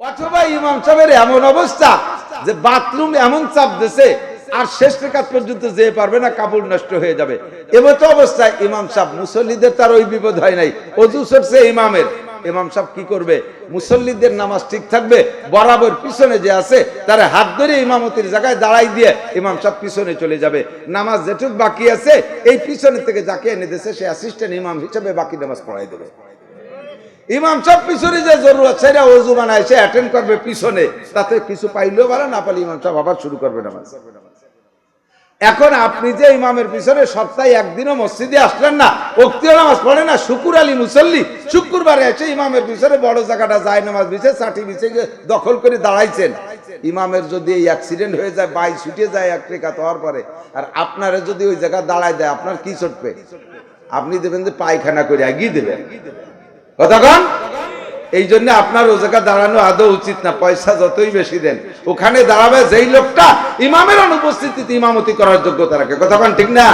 অথবা ইমাম সাহেবের এমন অবস্থা যে বাথরুম এমন চাপ দিছে, আর শেষ রেখাত পর্যন্ত যেতে পারবে না, কাপড় নষ্ট হয়ে যাবে। এমতো অবস্থায় ইমাম সাহেব মুসল্লিদের তার ওই বিপদ হয় নাই। অজু সরছে ইমামের। ইমাম সাহেব কি করবে? মুসল্লিদের নামাজ ঠিক থাকবে, বরাবর পিছনে যে আছে, তার হাত ধরে ইমামতির জায়গায় দাঁড়াই দিয়ে ইমাম সাহেব পিছনে চলে যাবে। নামাজ যেটুক বাকি আছে, এই পিছনে থেকে যাকে এনে দিয়েছে, সে অ্যাসিস্ট্যান্ট ইমাম হিসেবে বাকি নামাজ পড়াই দেবে। ইমাম সব পিছনে যে জরুরত, সেটা অজু বানায়, সে অ্যাটেন্ড করবে পিছনে। তাতে কিছু পাইলেও ভালো, না পারলে ইমাম সাহেব আবার শুরু করবে নামাজ। এখন আপনি যে ইমামের পিছনে সপ্তাহে একদিনও মসজিদে আসলেন না অক্তীয় নামাজ পড়ে না, শুকুর আলী মুসল্লি শুক্রবারে এসে ইমামের পিছনে বড় জায়গাটা যায়, নামাজ বিছে, চাটি বিছে দখল করে দাঁড়াইছেন। ইমামের যদি এই অ্যাক্সিডেন্ট হয়ে যায়, বাই ছুটে যায় এক রেখা হওয়ার পরে, আর আপনারা যদি ওই জায়গা দাঁড়ায় দেয়, আপনার কি চটবে? আপনি দেবেন যে পায়খানা করে এগিয়ে দেবেন? কতক্ষণ এই জন্য আপনার জায়গা দাঁড়ানো আদৌ উচিত না, পয়সা যতই বেশি দেন, ওখানে দাঁড়াবে যেই লোকটা ইমামের অনুপস্থিতিতে ইমামতি করার যোগ্যতা রাখে। কতক্ষণ ঠিক না?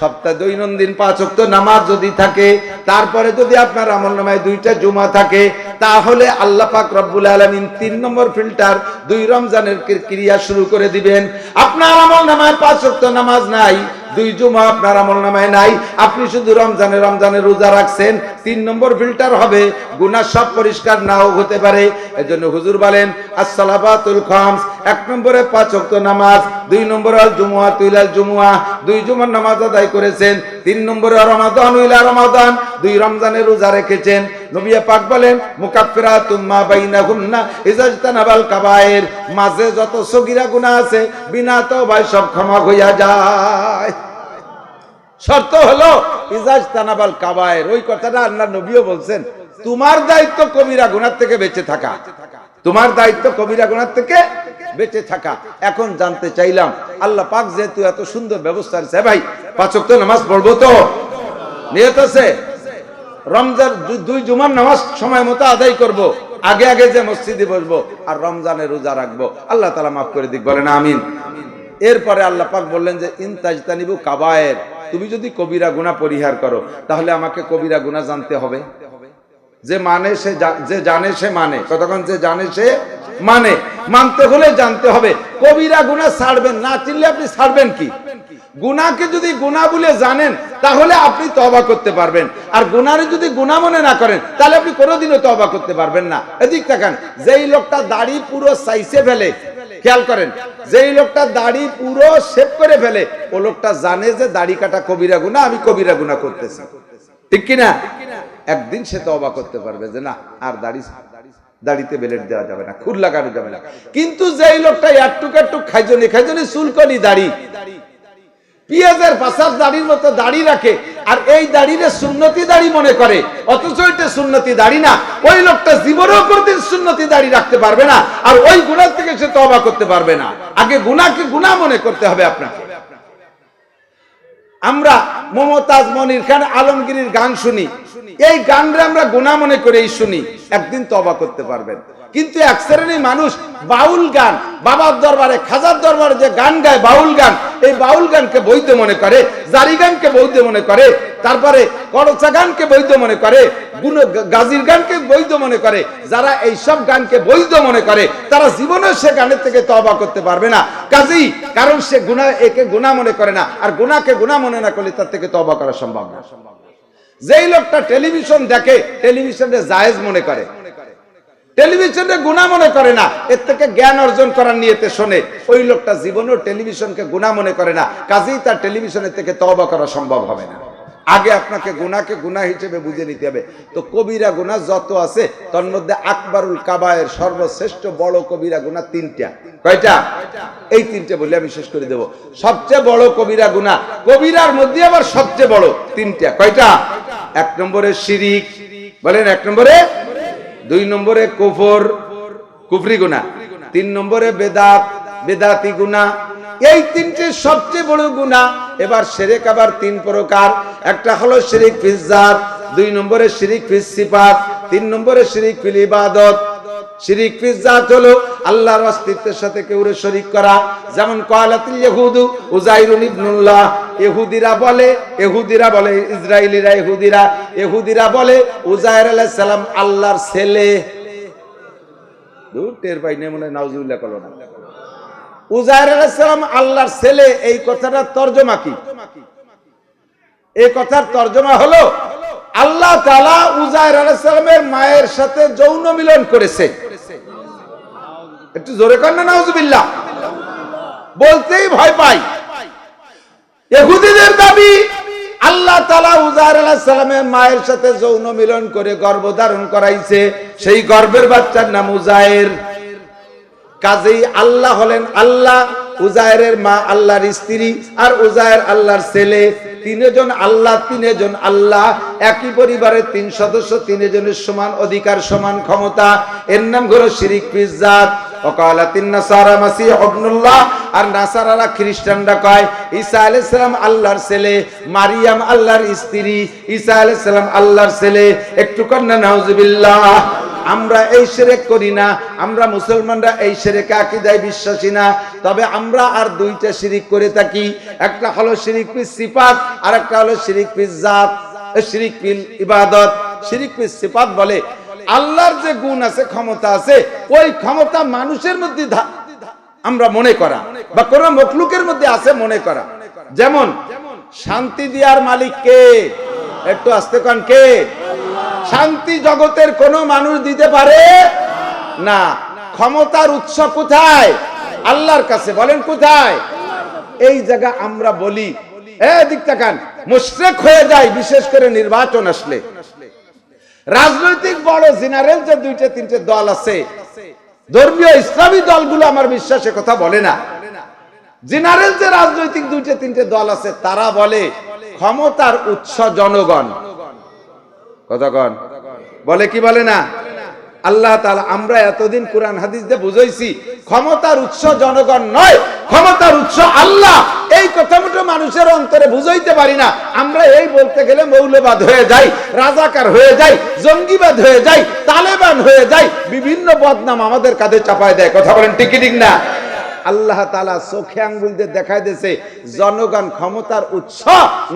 সপ্তাহে দৈনন্দিন পাঁচ অক্ত নামাজ যদি থাকে, তারপরে যদি আপনার আমল নামায় দুইটা জুমা থাকে, তাহলে আল্লাহ পাক রব্বুল আলমিন তিন নম্বর ফিল্টার দুই রমজানের ক্রিয়া শুরু করে দিবেন। আপনার আমল নামায় পাঁচ অক্ত নামাজ নাই দুই জুমা আপনার আমল নামায় নাই। আপনি শুধু রমজানে রমজানে রোজা রাখছেন, তিন নম্বর ফিল্টার হবে গুনা সব পরিষ্কার নাও হতে পারে। এজন্য হুজুর বলেন, আসসালাবাতুল খামস এক নম্বরে পাঁচ ওয়াক্ত নামাজ, দুই নম্বরে আল জুমুয়া তুইলাল জুমুয়া, দুই জুমার নামাজ আদায় করেছেন, তিন নম্বরে রমাদান উইলা রমাদান, দুই রমজানে রোজা রেখেছেন। মাঝে যত সগীরা আছে, বিনা তওবাই সব ক্ষমা হইয়া যায়। শর্ত হলো ইজাজ কাবায়ের। ওই কথাটা আল্লাহ নবীও বলছেন, তোমার দায়িত্ব কবিরা গুনার থেকে বেঁচে থাকা। তোমার দায়িত্ব কবিরা গুনার থেকে বেঁচে থাকা। এখন জানতে চাইলাম, আল্লাহ পাক যেহেতু এত সুন্দর ব্যবস্থা আছে ভাই পাঁচক তো নামাজ পড়ব তো? নিয়ত আছে? রমজান দুই জুমার নামাজ সময় মতো আদায় করব। আগে আগে যে মসজিদে বসবো আর রমজানে রোজা রাখব। আল্লাহ তালা মাফ করে দিক, বলেন আমিন। এরপরে আল্লাহ পাক বললেন যে ইনতাজতানিবু কাবায়ের। তুমি যদি কবিরা গুনাহ পরিহার করো, তাহলে আমাকে কবিরা গুনাহ জানতে হবে। যে মানে সে যে জানে সে মানে। কতক্ষণ যে জানে সে মানে মানতে হলে জানতে হবে। কবিরা গুনাহ ছাড়বেন না, চিনলে আপনি ছাড়বেন কি? গুনাকে যদি গুনাহ বলে জানেন, তাহলে আপনি তবা করতে পারবেন। আর গুনারে যদি গুনাহ মনে না করেন, তাহলে আপনি কোনোদিনও তবা করতে পারবেন না। এদিক তাকান, যেই লোকটা দাড়ি পুরো সাইসে ফেলে, খেয়াল করেন, যেই লোকটা দাড়ি পুরো শেভ করে ফেলে, ও লোকটা জানে যে দাড়ি কাটা কবিরা গুনাহ, আমি কবিরা গুনাহ করতেছি। ঠিক কিনা? একদিন সে তো অবাক করতে পারবে যে না, আর দাড়ি দাড়িতে বেলেট দেওয়া যাবে না, খুর লাগানো যাবে না। কিন্তু যেই লোকটা একটুক একটুক খাইজনি খাইজনি চুলকনি দাড়ি। পিঁয়াজের পাশার দাড়ির মতো দাড়ি রাখে, আর এই দাড়িরে সুন্নতি দাড়ি মনে করে, অথচ এটা সুন্নতি দাড়ি না। ওই লোকটা জীবনেও কোনদিন সুন্নতি দাড়ি রাখতে পারবে না, আর ওই গুণার থেকে সে তবা করতে পারবে না। আগে গুনাকে গুণা মনে করতে হবে আপনাকে। আমরা মমতাজ মনির খান আলমগীরের গান শুনি। এই গানরে আমরা গুণা মনে করেই শুনি, একদিন তবা করতে পারবেন। কিন্তু এক শ্রেণির মানুষ বাউল গান, বাবার দরবারে, খাজার দরবারে যে গান গায় বাউল গান, এই বাউল গানকে বৈধ মনে করে, জারি গানকে বৈধ মনে করে, তারপরে করচা গানকে বৈধ মনে করে, গুণ গাজীর গানকে বৈধ মনে করে, যারা এই সব গানকে বৈধ মনে করে, তারা জীবনে সে গানের থেকে তবা করতে পারবে না। কাজেই কারণ সে গুণা, একে গুণা মনে করে না, আর গুণাকে গুণা মনে না করলে তার থেকে তবা করা সম্ভব না। যেই লোকটা টেলিভিশন দেখে, টেলিভিশনে জায়েজ মনে করে। টেলিভিশনে গুণা মনে করে না, এর থেকে জ্ঞান অর্জন করার নিয়েতে শোনে। ওই লোকটা জীবনেও টেলিভিশনকে গুণা মনে করে না, কাজেই তার টেলিভিশনের থেকে তবা করা সম্ভব হবে না। আগে আপনাকে গুনাকে গুনাহ হিসেবে বুঝে নিতে হবে। তো কবিরা গুনাহ যত আছে, তার মধ্যে আকবরুল কাবায়ের সর্বশ্রেষ্ঠ বড় কবিরা গুনাহ তিনটা। কয়টা? এই তিনটে বলে আমি শেষ করে দেব। সবচেয়ে বড় কবিরা গুনাহ, কবিরার মধ্যে আবার সবচেয়ে বড় তিনটা। কয়টা? এক নম্বরে শিরিক। বলেন এক নম্বরে? দুই নম্বরে কুফর। কুফরি গুনা তিন নম্বরে বেদাত। বেদাতি গুনা এই তিনটে সবচেয়ে বড় গুনা এবার সেরেক আবার তিন প্রকার। একটা হলো শিরিক ফিজাত দুই নম্বরে শিরিক ফিজ সিফাত, তিন নম্বরে শিরিক ফিল ইবাদত। শিরিক ফিজাত হলো আল্লাহর অস্তিত্বের সাথে কেউরে শরিক করা। যেমন কয়ালাতিল ইহুদু উজাইরুন ইবনুল্লাহ। ইহুদিরা বলে ইহুদিরা বলে ইসরায়েলিরা ইহুদিরা। ইহুদিরা বলে উজাইর আলাইহিস সালাম আল্লাহর ছেলে। দূর টের পাই নেই মনে নাউজুবিল্লাহ করো না। আল্লাহর ছেলে, এই কথাটার তর্জমা কি? এই কথার তর্জমা হলো, আল্লাহ তালা মায়ের সাথে যৌন মিলন করেছে। একটু জোরে কর না, নাউজুবিল্লাহ। বলতেই ভয় পাই। ইহুদিদের দাবি, আল্লাহ তালা উজার সালামের মায়ের সাথে যৌন মিলন করে গর্ভধারণ করাইছে। সেই গর্ভের বাচ্চার নাম উজায়ের কাজেই আল্লাহ হলেন আল্লাহ উজায়ের মা আল্লাহর স্ত্রী আর উজায়ের আল্লাহর ছেলে। তিনজন আল্লাহ তিনজন আল্লাহ। একই পরিবারের তিন সদস্য, তিনজনের সমান অধিকার, সমান ক্ষমতা। এর নাম হলো শিরিক পিজাত আর ঈসা আল্লাহর ছেলে, মারিয়াম আল্লাহর স্ত্রী, ঈসা আল্লাহর ছেলে। একটু কন্যা, নাউজুবিল্লাহ। আমরা এই সেরেক করি না, আমরা মুসলমানরা এই সেরেকে আকিদায় বিশ্বাসী না, তবে আমরা আর দুইটা শিরিক করে থাকি, একটা হলো শিরিক পিস সিফাত আর একটা হলো শিরিক পিস জাত শিরিক পিল ইবাদত। শিরিক পিস সিফাত বলে, আল্লাহর যে গুণ আছে, ক্ষমতা আছে, ওই ক্ষমতা মানুষের মধ্যে আমরা মনে করা, বা কোন মখলুকের মধ্যে আছে মনে করা। যেমন, শান্তি দেওয়ার মালিক কে? একটু আসতে কন কে? শান্তি জগতের কোন মানুষ দিতে পারে না। ক্ষমতার উৎস কোথায়? আল্লাহর কাছে বলেন কোথায়? এই জায়গা আমরা বলি। মুশরেক হয়ে যায়, বিশেষ করে নির্বাচন আসলে। রাজনৈতিক বড় জেনারেল যে দুইটা, তিনটে দল আছে, ধর্মীয় ইসলামী দলগুলো আমার বিশ্বাসে কথা বলে না। জেনারেল যে রাজনৈতিক দুইটা, তিনটে দল আছে, তারা বলে, ক্ষমতার উৎস জনগণ। কতক্ষণ বলে কি বলে না? আল্লাহ তাআলা, আমরা এতদিন কোরআন হাদিস দিয়ে বুঝাইছি, ক্ষমতার উৎস জনগণ নয়, ক্ষমতার উৎস আল্লাহ। এই কথা মতো মানুষের অন্তরে বুঝাইতে পারি না। আমরা এই বলতে গেলে মৌলবাদ হয়ে যাই, রাজাকার হয়ে যাই, জঙ্গিবাদ হয়ে যাই, তালেবান হয়ে যাই, বিভিন্ন বদনাম আমাদের কাঁধে চাপায় দেয়। কথা বলেন টিকি ঠিক না? আল্লাহ তালা চোখে আঙ্গুল দিয়ে দেখাই দিয়েছে, জনগণ ক্ষমতার উৎস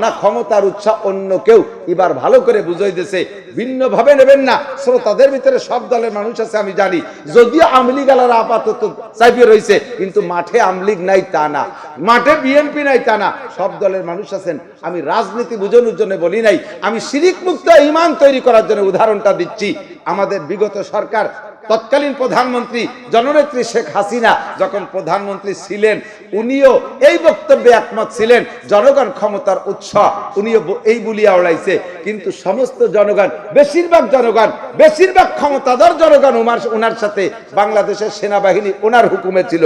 না ক্ষমতার উৎস অন্য কেউ? এবার ভালো করে বুঝাই দিয়েছে ভিন্ন ভাবে নেবেন না। শ্রোতাদের ভিতরে সব দলের মানুষ আছে, আমি জানি। যদিও আমলিগ আলারা আপাতত চাইবে রয়েছে, কিন্তু মাঠে আমলিগ নাই তা না। মাঠে বিএনপি নাই তা না। সব দলের মানুষ আছেন। আমি রাজনীতি বুঝানোর জন্য বলি নাই। আমি শিরিক মুক্ত ইমান তৈরি করার জন্য উদাহরণটা দিচ্ছি। আমাদের বিগত সরকার তৎকালীন প্রধানমন্ত্রী জননেত্রী শেখ হাসিনা যখন প্রধানমন্ত্রী ছিলেন, উনিও এই বক্তব্যে একমত ছিলেন, জনগণ ক্ষমতার উৎস, উনিও এই বলিয়া উড়াইছে কিন্তু সমস্ত জনগণ, বেশিরভাগ জনগণ, বেশিরভাগ ক্ষমতাধর জনগণ উমার ওনার সাথে বাংলাদেশের সেনাবাহিনী ওনার হুকুমে ছিল।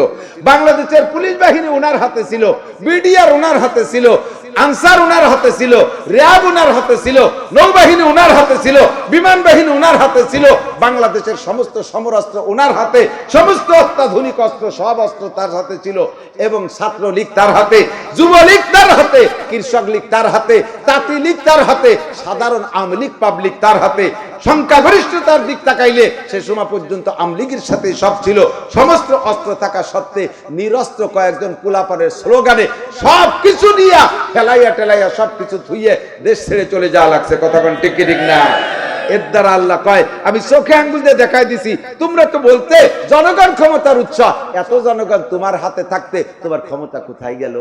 বাংলাদেশের পুলিশ বাহিনী ওনার হাতে ছিল, বিডিআর ওনার হাতে ছিল। আনসার উনার হাতে ছিল র্যাব উনার হাতে ছিল, নৌবাহিনী উনার হাতে ছিল বিমান বাহিনী উনার হাতে ছিল, বাংলাদেশের সমস্ত সমরাস্ত্র উনার হাতে, সমস্ত অত্যাধুনিক অস্ত্র, সব অস্ত্র তার হাতে ছিল, এবং ছাত্রলীগ তার হাতে, যুবলীগ তার হাতে কৃষক লীগ তার হাতে তাঁতি লীগ তার হাতে, সাধারণ আওয়ামী লীগ পাবলিক তার হাতে সংখ্যাগরিষ্ঠতার দিক তাকাইলে সে সময় পর্যন্ত আমলিগের সাথে সব ছিল। সমস্ত অস্ত্র থাকা সত্ত্বে নিরস্ত্র কয়েকজন কুলাপারের স্লোগানে সব কিছু নিয়া ফেলাইয়া টেলাইয়া সব কিছু থুইয়ে দেশ ছেড়ে চলে যাওয়া লাগছে। কতক্ষণ ঠিক ঠিক না? এর দ্বারা আল্লাহ কয়, আমি চোখে আঙ্গুল দিয়ে দেখাই দিছি। তোমরা তো বলতে জনগণ ক্ষমতার উৎস। এত জনগণ তোমার হাতে থাকতে তোমার ক্ষমতা কোথায় গেল?